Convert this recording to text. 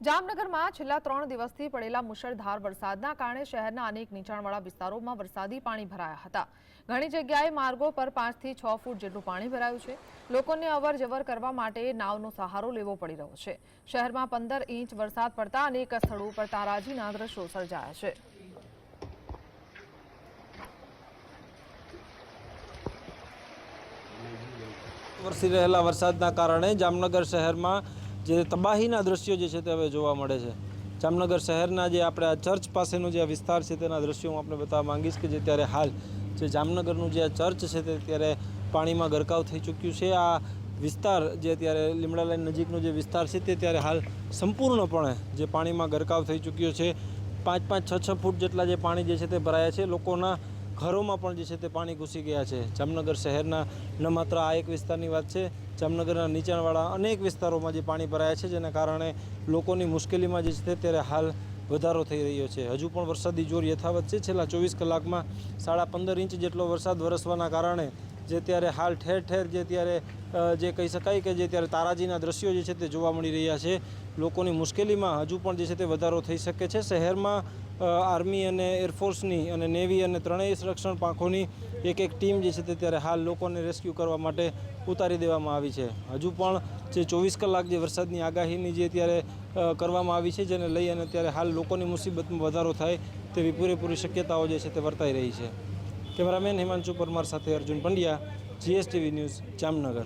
જામનગરમાં છેલ્લા ત્રણ દિવસથી પડેલા મુશળધાર વરસાદના કારણે શહેરના અનેક નીચાણવાળા વિસ્તારોમાં વરસાદી પાણી ભરાયા હતા. ઘણી જગ્યાએ માર્ગો પર પાંચથી છ ફૂટ જેટલું પાણી ભરાયું છે. લોકોને અવરજવર કરવા માટે નાવનો સહારો લેવો પડી રહ્યો છે. શહેરમાં પંદર ઇંચ વરસાદ પડતા અનેક સ્થળો પર તારાજીના દ્રશ્યો સર્જાયા છે. વરસી રહેલા વરસાદના કારણે જામનગર શહેરમાં જે તબાહીના દ્રશ્યો જે છે તે હવે જોવા મળે છે. જામનગર શહેરના જે આપણે આ ચર્ચ પાસેનો જે વિસ્તાર છે તેના દ્રશ્યો હું આપણે બતાવવા માંગીશ કે જે ત્યારે હાલ જે જામનગરનું જે આ ચર્ચ છે તે ત્યારે પાણીમાં ગરકાવ થઈ ચૂક્યું છે. આ વિસ્તાર જે અત્યારે લીમડા લાઈન નજીકનો જે વિસ્તાર છે તે ત્યારે હાલ સંપૂર્ણપણે જે પાણીમાં ગરકાવ થઈ ચૂક્યો છે. પાંચ પાંચ છ છ ફૂટ જેટલા જે પાણી જે છે તે ભરાયા છે. લોકોના ઘરોમાં પણ જે છે તે પાણી ઘૂસી ગયા છે. જામનગર શહેરના ન માત્ર આ એક વિસ્તારની વાત છે, જામનગરના નીચાણવાળા અનેક વિસ્તારોમાં જે પાણી ભરાયા છે, જેના કારણે લોકોની મુશ્કેલીમાં જે છે ત્યારે હાલ વધારો થઈ રહ્યો છે. હજુ પણ વરસાદી જોર યથાવત છે. છેલ્લા ચોવીસ કલાકમાં સાડા પંદર ઇંચ જેટલો વરસાદ વરસવાના કારણે જે ત્યારે હાલ ઠેર ઠેર જે ત્યારે જે કહી શકાય કે જે ત્યારે તારાજીના દ્રશ્યો જે છે તે જોવા મળી રહ્યા છે. લોકોની મુશ્કેલીમાં હજુ પણ જે છે તે વધારો થઈ શકે છે. શહેરમાં આર્મી અને એરફોર્સની અને નેવી અને ત્રણેય સંરક્ષણ પાંખોની એક એક ટીમ જે છે તે ત્યારે હાલ લોકોને રેસ્ક્યુ કરવા માટે ઉતારી દેવામાં આવી છે. હજુ પણ જે ચોવીસ કલાક જે વરસાદની આગાહીની જે ત્યારે કરવામાં આવી છે, જેને લઈ અને ત્યારે હાલ લોકોની મુસીબતમાં વધારો થાય તેવી પૂરેપૂરી શક્યતાઓ જે છે તે વર્તાઈ રહી છે. કેમેરામેન હિમાંશુ પરમાર સાથે અર્જુન પંડ્યા જીએસટીવી ન્યૂઝ જામનગર.